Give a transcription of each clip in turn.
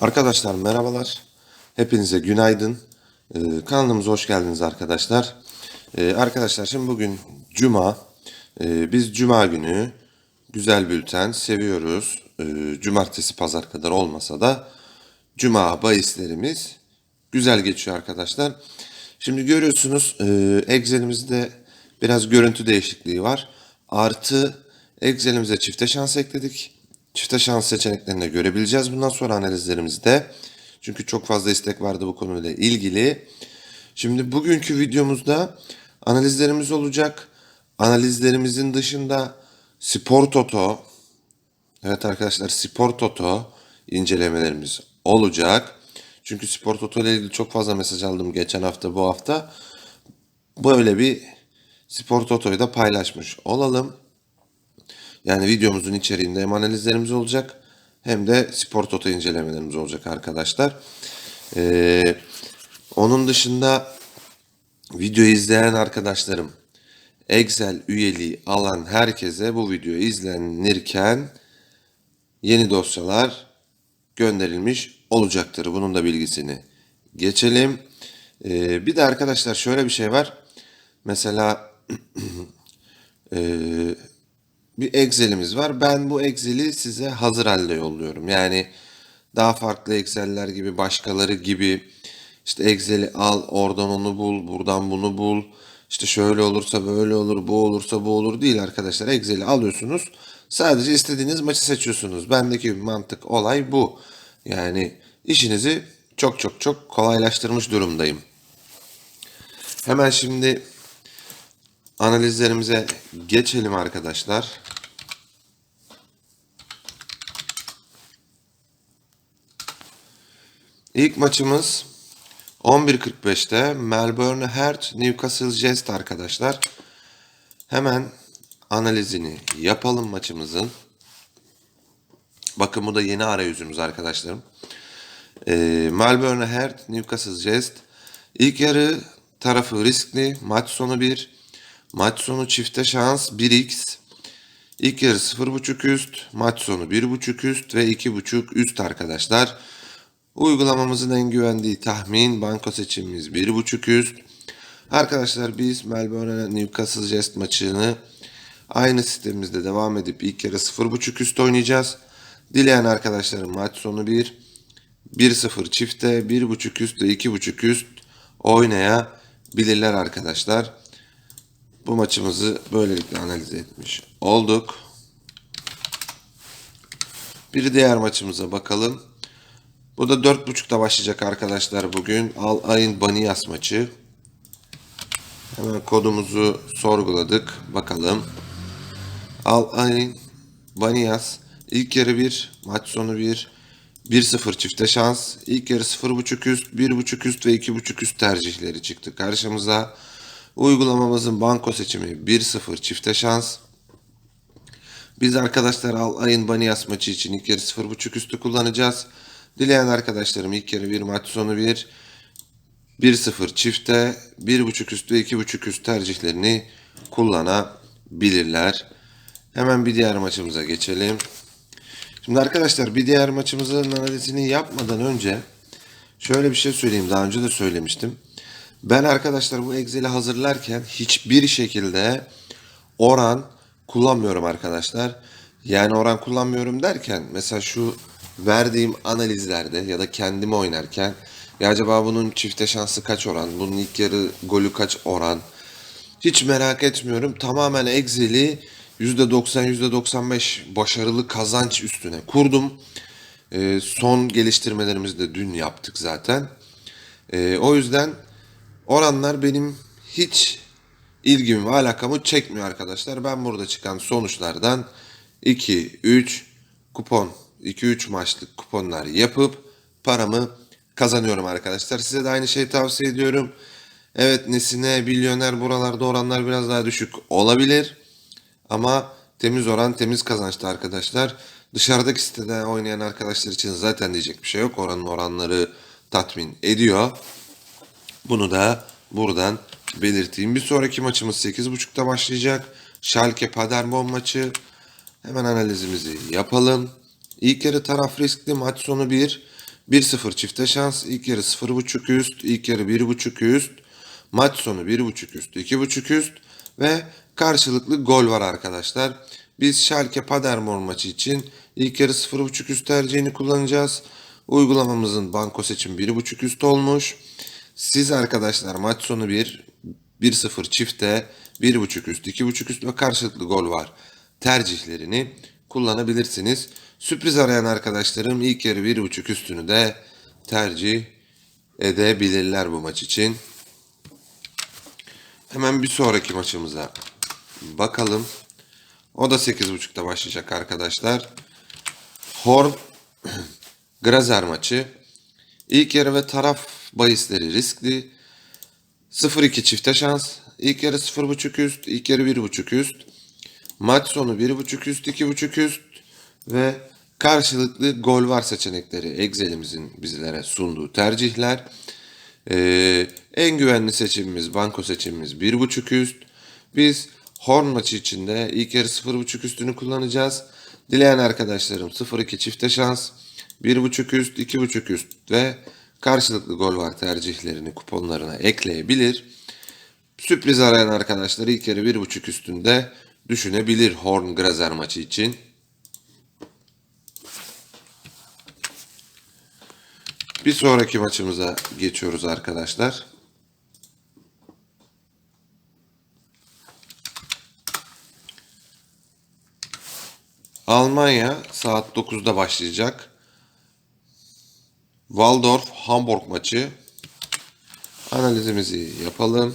Arkadaşlar merhabalar. Hepinize günaydın. Ee, kanalımıza hoş geldiniz arkadaşlar. Ee, arkadaşlar şimdi bugün Cuma. Ee, biz Cuma günü güzel bülten seviyoruz. Ee, cumartesi pazar kadar olmasa da Cuma bahislerimiz güzel geçiyor arkadaşlar. Şimdi görüyorsunuz e, Excel'imizde biraz görüntü değişikliği var. Artı Excel'imize çifte şans ekledik. Çifte şans seçeneklerini de görebileceğiz bundan sonra analizlerimizde. Çünkü çok fazla istek vardı bu konuyla ilgili. Şimdi bugünkü videomuzda analizlerimiz olacak. Analizlerimizin dışında Spor Toto, evet arkadaşlar Spor Toto incelemelerimiz olacak. Çünkü Spor Toto ile ilgili çok fazla mesaj aldım geçen hafta bu hafta. Böyle bir Spor Toto'yu da paylaşmış olalım. Yani videomuzun içeriğinde hem analizlerimiz olacak hem de spor toto incelemelerimiz olacak arkadaşlar. Ee, onun dışında videoyu izleyen arkadaşlarım Excel üyeliği alan herkese bu video izlenirken yeni dosyalar gönderilmiş olacaktır. Bunun da bilgisini geçelim. Ee, bir de arkadaşlar şöyle bir şey var. Mesela ee, bir Excel'imiz var. Ben bu Excel'i size hazır halde yolluyorum. Yani daha farklı Excel'ler gibi başkaları gibi işte Excel'i al oradan onu bul buradan bunu bul işte şöyle olursa böyle olur bu olursa bu olur değil arkadaşlar. Excel'i alıyorsunuz sadece istediğiniz maçı seçiyorsunuz. Bendeki mantık olay bu. Yani işinizi çok çok çok kolaylaştırmış durumdayım. Hemen şimdi analizlerimize geçelim arkadaşlar. İlk maçımız 11.45'te Melbourne Heart Newcastle Jest arkadaşlar. Hemen analizini yapalım maçımızın. Bakın bu da yeni arayüzümüz arkadaşlarım. Ee, Melbourne Heart Newcastle Jest. İlk yarı tarafı riskli. Maç sonu 1. Maç sonu çifte şans 1x. İlk yarı 0.5 üst. Maç sonu 1.5 üst ve 2.5 üst arkadaşlar. Uygulamamızın en güvendiği tahmin banko seçimimiz 1.5 üst. Arkadaşlar biz Melbourne Newcastle Jest maçını aynı sistemimizde devam edip ilk yarı 0.5 üst oynayacağız. Dileyen arkadaşlarım maç sonu 1, 1-0 çifte, 1.5 üst ve 2.5 üst oynayabilirler arkadaşlar. Bu maçımızı böylelikle analiz etmiş olduk. Bir diğer maçımıza bakalım. Bu da 4.30'da başlayacak arkadaşlar bugün. Al Ayn Banias maçı. Hemen kodumuzu sorguladık. Bakalım. Al Ayn Banias ilk yarı 1, maç sonu 1. 1-0 çifte şans. İlk yarı 0.5 üst, 1.5 üst ve 2.5 üst tercihleri çıktı karşımıza. Uygulamamızın banko seçimi 1-0 çifte şans. Biz arkadaşlar Al Ayn Banias maçı için ilk yarı 0.5 üstü kullanacağız. Dileyen arkadaşlarım ilk yarı bir maç sonu bir 1-0 çifte 1.5 üstü 2.5 üst tercihlerini kullanabilirler. Hemen bir diğer maçımıza geçelim. Şimdi arkadaşlar bir diğer maçımızın analizini yapmadan önce şöyle bir şey söyleyeyim. Daha önce de söylemiştim. Ben arkadaşlar bu Excel'i hazırlarken hiçbir şekilde oran kullanmıyorum arkadaşlar. Yani oran kullanmıyorum derken mesela şu verdiğim analizlerde ya da kendimi oynarken ya acaba bunun çifte şansı kaç oran, bunun ilk yarı golü kaç oran hiç merak etmiyorum. Tamamen Excel'i %90 %95 başarılı kazanç üstüne kurdum. Ee, son geliştirmelerimizi de dün yaptık zaten. Ee, o yüzden oranlar benim hiç ilgimi ve alakamı çekmiyor arkadaşlar. Ben burada çıkan sonuçlardan 2, 3 kupon 2-3 maçlık kuponlar yapıp paramı kazanıyorum arkadaşlar. Size de aynı şeyi tavsiye ediyorum. Evet Nesine, Milyoner buralarda oranlar biraz daha düşük olabilir. Ama temiz oran temiz kazançlı arkadaşlar. Dışarıdaki sitede oynayan arkadaşlar için zaten diyecek bir şey yok. Oranın oranları tatmin ediyor. Bunu da buradan belirteyim. Bir sonraki maçımız 8.30'da başlayacak. Schalke Paderborn maçı. Hemen analizimizi yapalım. İlk yarı taraf riskli maç sonu 1. 1-0 çifte şans. İlk yarı 0.5 üst. ilk yarı 1.5 üst. Maç sonu 1.5 üst. 2.5 üst. Ve karşılıklı gol var arkadaşlar. Biz Schalke Paderborn maçı için ilk yarı 0.5 üst tercihini kullanacağız. Uygulamamızın banko seçim 1.5 üst olmuş. Siz arkadaşlar maç sonu 1, 1-0 çifte 1.5 üst, 2.5 üst ve karşılıklı gol var. Tercihlerini kullanabilirsiniz. Sürpriz arayan arkadaşlarım ilk yarı 1.5 üstünü de tercih edebilirler bu maç için. Hemen bir sonraki maçımıza bakalım. O da 8.30'da başlayacak arkadaşlar. Horn Grazer maçı. İlk yarı ve taraf bahisleri riskli. 0-2 çifte şans. İlk yarı 0.5 üst, ilk yarı 1.5 üst. Maç sonu 1.5 üst, 2.5 üst ve karşılıklı gol var seçenekleri Excel'imizin bizlere sunduğu tercihler. Ee, en güvenli seçimimiz, banko seçimimiz 1.5 üst. Biz Horn maçı içinde ilk yarı 0.5 üstünü kullanacağız. Dileyen arkadaşlarım 0-2 çifte şans, 1.5 üst, 2.5 üst ve karşılıklı gol var tercihlerini kuponlarına ekleyebilir. Sürpriz arayan arkadaşlar ilk yarı 1.5 üstünde düşünebilir Horn Grazer maçı için. Bir sonraki maçımıza geçiyoruz arkadaşlar. Almanya saat 9'da başlayacak. Waldorf Hamburg maçı. Analizimizi yapalım.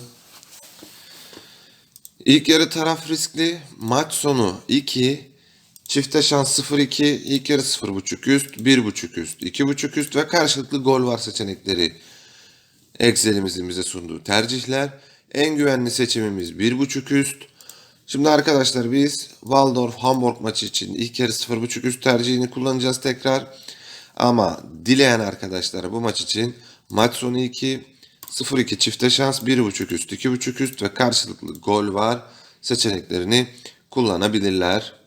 İlk yarı taraf riskli. Maç sonu 2. Çifte şans 0-2. İlk yarı 0.5 üst, 1.5 üst, 2.5 üst ve karşılıklı gol var seçenekleri. Excel'imizin bize sunduğu tercihler. En güvenli seçimimiz 1.5 üst. Şimdi arkadaşlar biz Waldorf Hamburg maçı için ilk yarı 0.5 üst tercihini kullanacağız tekrar. Ama dileyen arkadaşlar bu maç için maç sonu 2, 0-2 çifte şans, 1.5 üst, 2.5 üst ve karşılıklı gol var seçeneklerini kullanabilirler.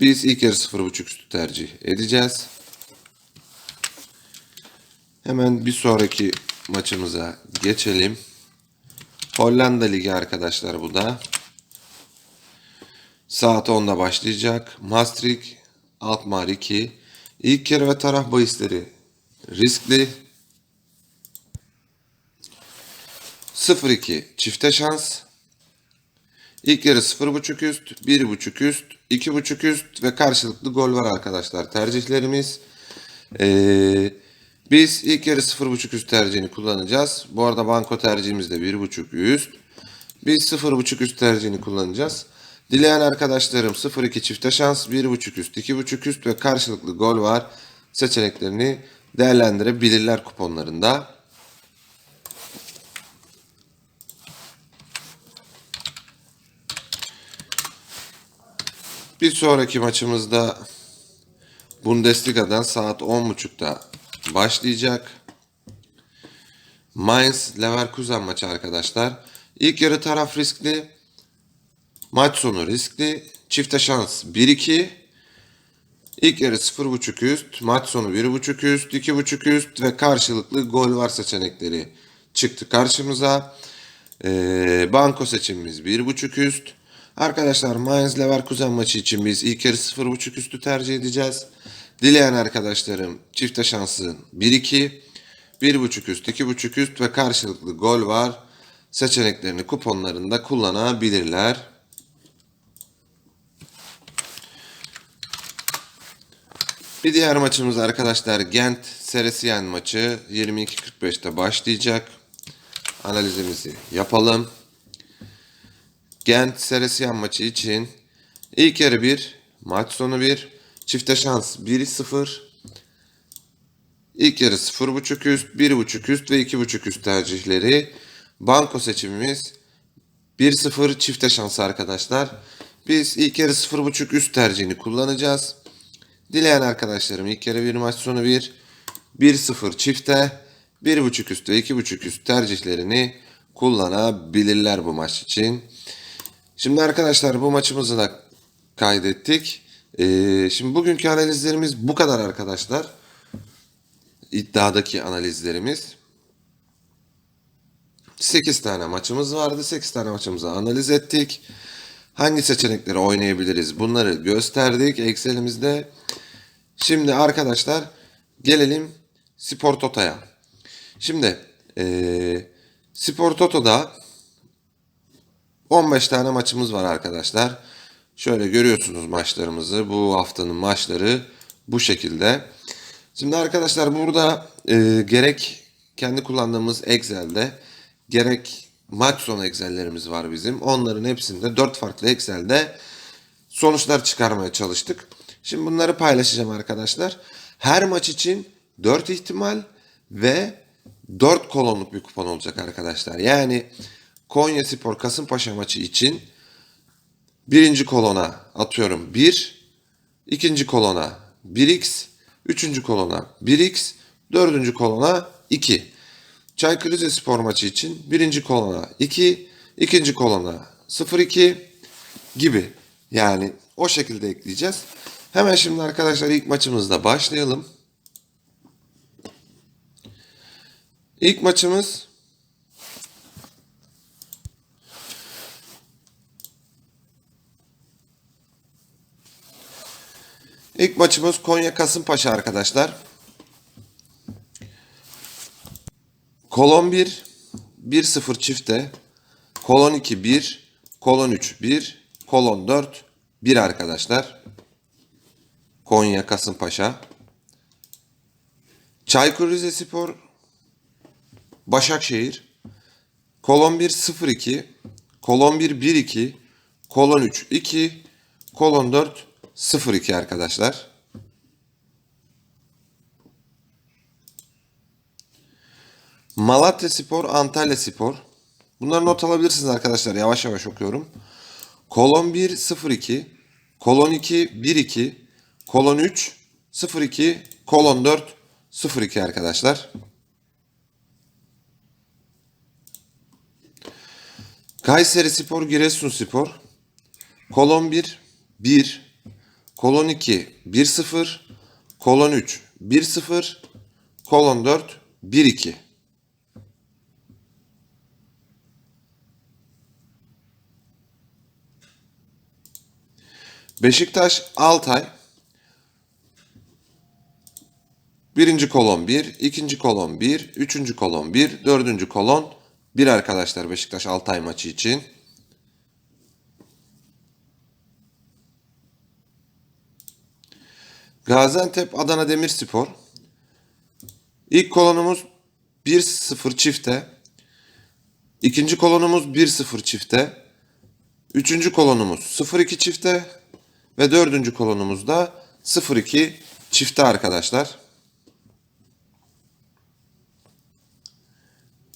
Biz ilk yarı 0.5 üstü tercih edeceğiz. Hemen bir sonraki maçımıza geçelim. Hollanda Ligi arkadaşlar bu da. Saat 10'da başlayacak. Maastricht Alkmaar 2. İlk yarı ve taraf bahisleri riskli. 0-2 çifte şans. İlk yarı 0.5 üst, 1.5 üst, 2.5 üst ve karşılıklı gol var arkadaşlar tercihlerimiz. Ee, biz ilk yarı 0.5 üst tercihini kullanacağız. Bu arada banko tercihimiz de 1.5 üst. Biz 0.5 üst tercihini kullanacağız. Dileyen arkadaşlarım 0-2 çifte şans, 1.5 üst, 2.5 üst ve karşılıklı gol var seçeneklerini değerlendirebilirler kuponlarında. Bir sonraki maçımızda Bundesliga'dan saat 10.30'da başlayacak. Mainz Leverkusen maçı arkadaşlar. İlk yarı taraf riskli. Maç sonu riskli. Çifte şans 1-2. İlk yarı 0.5 üst. Maç sonu 1.5 üst. 2.5 üst ve karşılıklı gol var seçenekleri çıktı karşımıza. Ee, banko seçimimiz 1.5 üst. Arkadaşlar Mainz Leverkusen maçı için biz ilk yarı 0.5 üstü tercih edeceğiz. Dileyen arkadaşlarım çifte şansı 1-2, 1.5 üst, 2.5 üst ve karşılıklı gol var. Seçeneklerini kuponlarında kullanabilirler. Bir diğer maçımız arkadaşlar Gent Seresyen maçı 22.45'te başlayacak. Analizimizi yapalım. Gent Seresyen maçı için ilk yarı 1, maç sonu 1, çifte şans 1-0. İlk yarı 0.5 üst, 1.5 üst ve 2.5 üst tercihleri. Banko seçimimiz 1-0 çifte şans arkadaşlar. Biz ilk yarı 0.5 üst tercihini kullanacağız. Dileyen arkadaşlarım ilk yarı 1 maç sonu 1, 1-0 çifte, 1.5 üst ve 2.5 üst tercihlerini kullanabilirler bu maç için. Şimdi arkadaşlar bu maçımızı da kaydettik. Ee, şimdi bugünkü analizlerimiz bu kadar arkadaşlar. iddiadaki analizlerimiz. 8 tane maçımız vardı. 8 tane maçımızı analiz ettik. Hangi seçenekleri oynayabiliriz bunları gösterdik Excel'imizde. Şimdi arkadaşlar gelelim Spor Toto'ya. Şimdi eee Spor Toto'da 15 tane maçımız var arkadaşlar. Şöyle görüyorsunuz maçlarımızı. Bu haftanın maçları bu şekilde. Şimdi arkadaşlar burada e, gerek kendi kullandığımız Excel'de gerek maç sonu Excel'lerimiz var bizim. Onların hepsinde 4 farklı Excel'de sonuçlar çıkarmaya çalıştık. Şimdi bunları paylaşacağım arkadaşlar. Her maç için 4 ihtimal ve 4 kolonluk bir kupon olacak arkadaşlar. Yani Konya Spor Kasımpaşa maçı için birinci kolona atıyorum 1, ikinci kolona 1x, üçüncü kolona 1x, dördüncü kolona 2. Çaykur Rizespor maçı için birinci kolona 2, ikinci kolona 0-2 gibi. Yani o şekilde ekleyeceğiz. Hemen şimdi arkadaşlar ilk maçımızda başlayalım. İlk maçımız İlk maçımız Konya Kasımpaşa arkadaşlar. Kolon 1 1-0 çifte. Kolon 2 1, kolon 3 1, kolon 4 1 arkadaşlar. Konya Kasımpaşa. Çaykur Rizespor Başakşehir. Kolon 1 0 2, kolon 1 1 2, kolon 3 2, kolon 4 0 2 arkadaşlar. Malatya Spor, Antalya Spor. Bunları not alabilirsiniz arkadaşlar. Yavaş yavaş okuyorum. Kolon 1 0 2, kolon 2 1 2, kolon 3 0 2, kolon 4 0 2 arkadaşlar. Kayseri Spor, Giresun Spor. Kolon 1 1, kolon 2 1 0, kolon 3 1 0, kolon 4 1 2. Beşiktaş Altay. Birinci kolon 1, ikinci kolon 1, üçüncü kolon 1, dördüncü kolon 1 arkadaşlar Beşiktaş Altay maçı için. Gaziantep Adana Demirspor. İlk kolonumuz 1-0 çifte. İkinci kolonumuz 1-0 çifte. Üçüncü kolonumuz 0-2 çifte. Ve dördüncü kolonumuz da 0-2 çifte arkadaşlar.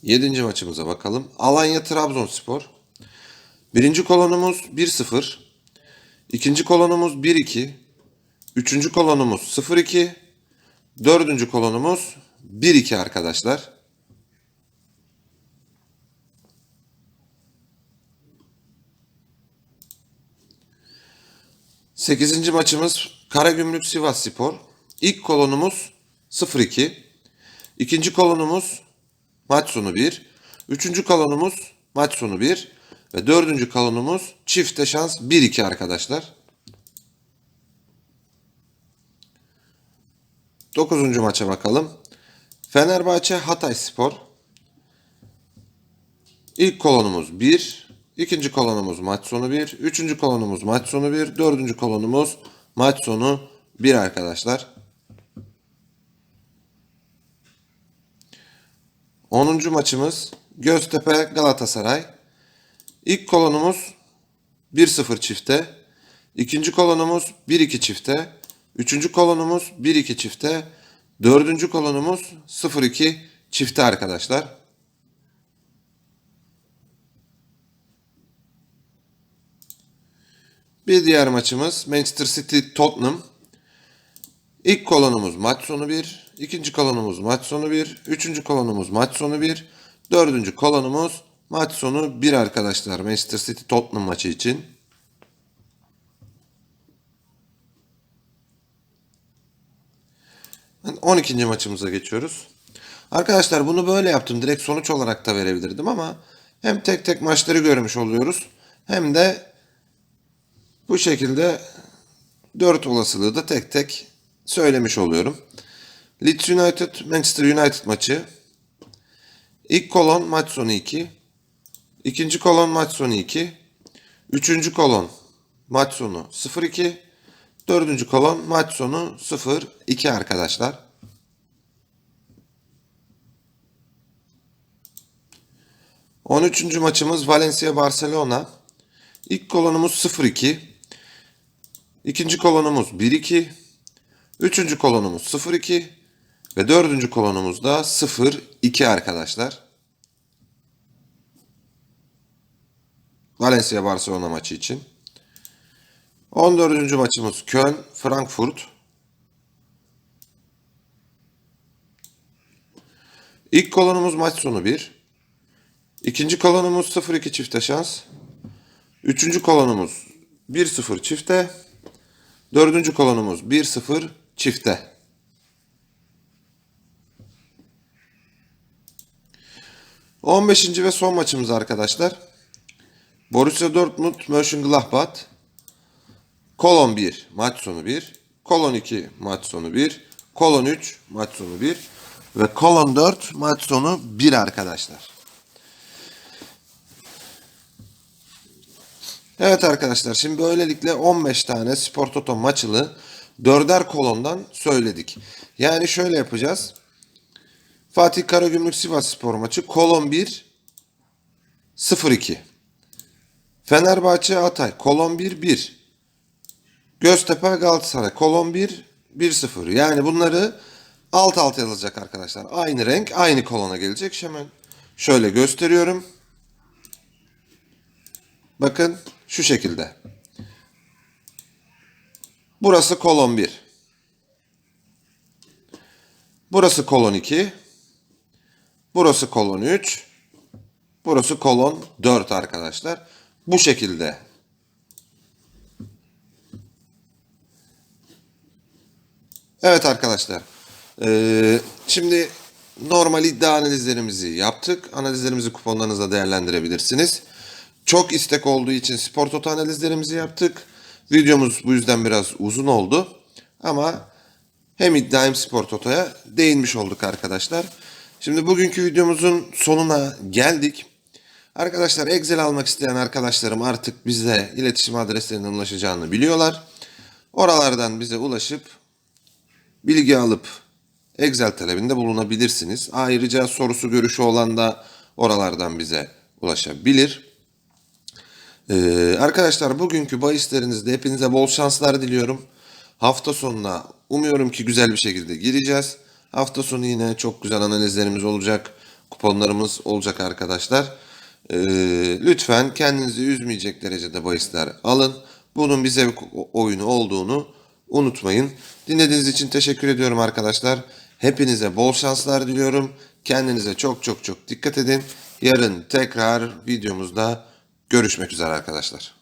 Yedinci maçımıza bakalım. Alanya Trabzonspor. Birinci kolonumuz 1-0. İkinci kolonumuz 1-2. Üçüncü kolonumuz 0-2. Dördüncü kolonumuz 1-2 arkadaşlar. Sekizinci maçımız Karagümrük Sivas Spor. İlk kolonumuz 0-2. İkinci kolonumuz maç sonu 1. Üçüncü kolonumuz maç sonu 1. Ve dördüncü kolonumuz çifte şans 1-2 arkadaşlar. Dokuzuncu maça bakalım. Fenerbahçe Hatay Spor. İlk kolonumuz 1. ikinci kolonumuz maç sonu 1. Üçüncü kolonumuz maç sonu 1. Dördüncü kolonumuz maç sonu 1 arkadaşlar. Onuncu maçımız Göztepe Galatasaray. İlk kolonumuz 1-0 çifte. İkinci kolonumuz 1-2 çifte. Üçüncü kolonumuz 1-2 çifte. Dördüncü kolonumuz 0-2 çifte arkadaşlar. Bir diğer maçımız Manchester City Tottenham. İlk kolonumuz maç sonu 1. ikinci kolonumuz maç sonu 1. Üçüncü kolonumuz maç sonu 1. Dördüncü kolonumuz maç sonu 1 arkadaşlar. Manchester City Tottenham maçı için. 12. maçımıza geçiyoruz. Arkadaşlar bunu böyle yaptım. Direkt sonuç olarak da verebilirdim ama hem tek tek maçları görmüş oluyoruz hem de bu şekilde 4 olasılığı da tek tek söylemiş oluyorum. Leeds United Manchester United maçı. İlk kolon maç sonu 2. İkinci kolon maç sonu 2. Üçüncü kolon maç sonu 0-2. Dördüncü kolon maç sonu 0-2 arkadaşlar. On üçüncü maçımız Valencia Barcelona. İlk kolonumuz 0-2. İkinci kolonumuz 1-2. Üçüncü kolonumuz 0-2. Ve dördüncü kolonumuz da 0-2 arkadaşlar. Valencia Barcelona maçı için. 14. maçımız Köln Frankfurt. İlk kolonumuz maç sonu 1. İkinci kolonumuz 0-2 çifte şans. Üçüncü kolonumuz 1-0 çifte. Dördüncü kolonumuz 1-0 çifte. On beşinci ve son maçımız arkadaşlar. Borussia Dortmund Mönchengladbach. Kolon 1 maç sonu 1. Kolon 2 maç sonu 1. Kolon 3 maç sonu 1. Ve kolon 4 maç sonu 1 arkadaşlar. Evet arkadaşlar şimdi böylelikle 15 tane Spor Toto maçılı dörder kolondan söyledik. Yani şöyle yapacağız. Fatih Karagümrük Sivas Spor maçı kolon 1 0-2. Fenerbahçe Atay kolon 1 1. Göztepe Galatasaray kolon 1 1-0. Yani bunları alt alta yazacak arkadaşlar. Aynı renk aynı kolona gelecek. Hemen şöyle gösteriyorum. Bakın şu şekilde. Burası kolon 1. Burası kolon 2. Burası kolon 3. Burası kolon 4 arkadaşlar. Bu şekilde. Evet arkadaşlar. Ee, şimdi normal iddia analizlerimizi yaptık. Analizlerimizi kuponlarınızla değerlendirebilirsiniz. Çok istek olduğu için spor toto analizlerimizi yaptık. Videomuz bu yüzden biraz uzun oldu. Ama hem iddia hem spor totoya değinmiş olduk arkadaşlar. Şimdi bugünkü videomuzun sonuna geldik. Arkadaşlar Excel almak isteyen arkadaşlarım artık bize iletişim adreslerinden ulaşacağını biliyorlar. Oralardan bize ulaşıp bilgi alıp Excel talebinde bulunabilirsiniz. Ayrıca sorusu görüşü olan da oralardan bize ulaşabilir. Ee, arkadaşlar bugünkü bahislerinizde hepinize bol şanslar diliyorum. Hafta sonuna umuyorum ki güzel bir şekilde gireceğiz. Hafta sonu yine çok güzel analizlerimiz olacak. Kuponlarımız olacak arkadaşlar. Ee, lütfen kendinizi üzmeyecek derecede bahisler alın. Bunun bir zevk oyunu olduğunu unutmayın. Dinlediğiniz için teşekkür ediyorum arkadaşlar. Hepinize bol şanslar diliyorum. Kendinize çok çok çok dikkat edin. Yarın tekrar videomuzda görüşmek üzere arkadaşlar.